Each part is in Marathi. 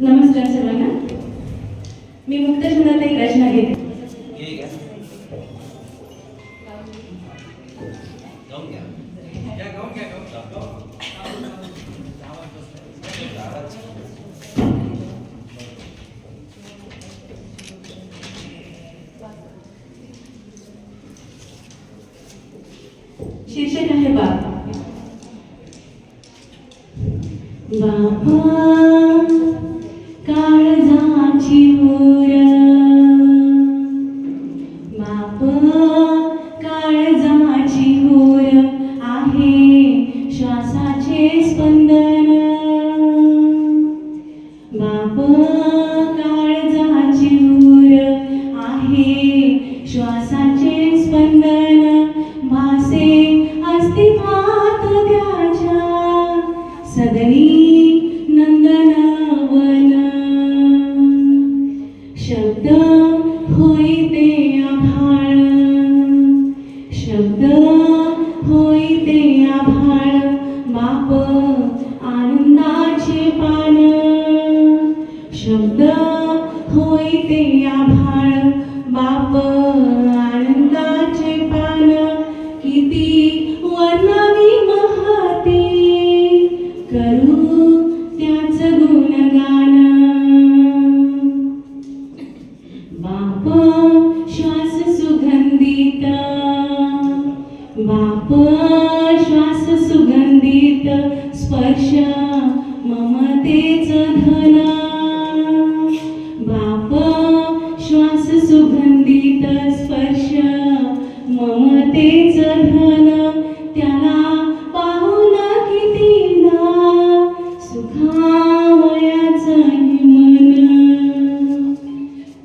नमस्कार सर्वांना. मी मुक्त छंदात एक रचना घेते शीर्षक आहे बाबा बाबा श्वासाचे स्पंदन भासे अस्तित्वात त्याच्या सदनी नंदनवन. शब्द होई ते आभाळ. शब्द होई ते आभाळ. बाप आनंदाचे पान. शब्द होई ते आभाळ. बाप आनंदाचे पान किती वर्णावी महाते. करू त्याच गुणगान. बाप श्वास सुगंधित. बाप श्वास सुगंधित. स्पर्श ममतेच धन.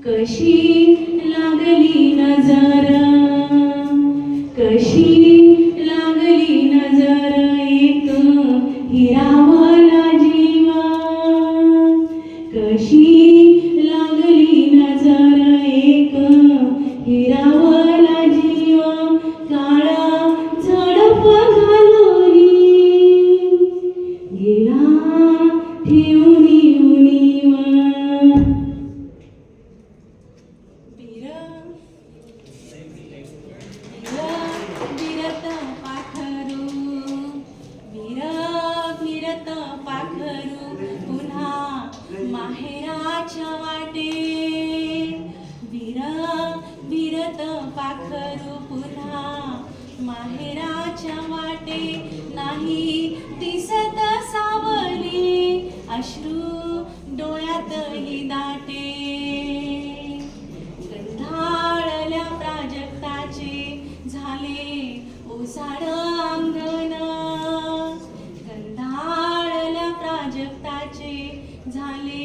कशी लागली नजर? कशी लागली एक हिरावला विरत पाखरू पुन्हा माहेराच्या वाटे. वीर विरत पाखरू पुन्हा माहेराच्या वाटे. नाही दिसत सावली अश्रू डोळ्यातही दाटे. गंधाळल्या प्राजक्ताचे झाले ओसाड अंग. झाले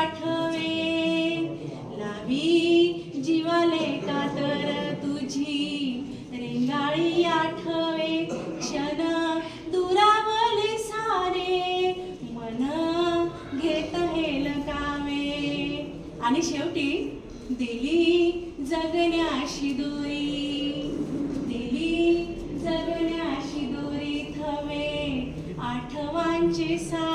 पाठवे. लावी जीवाले कातर तुझी. रेंगाळी आठवे. क्षण दुरावले सारे. मन घेत हेल कावे आणि शेवटी दिली जगण्याशी दोरी. दिली जगण्याशी दोरी थवे. आठवांचे सा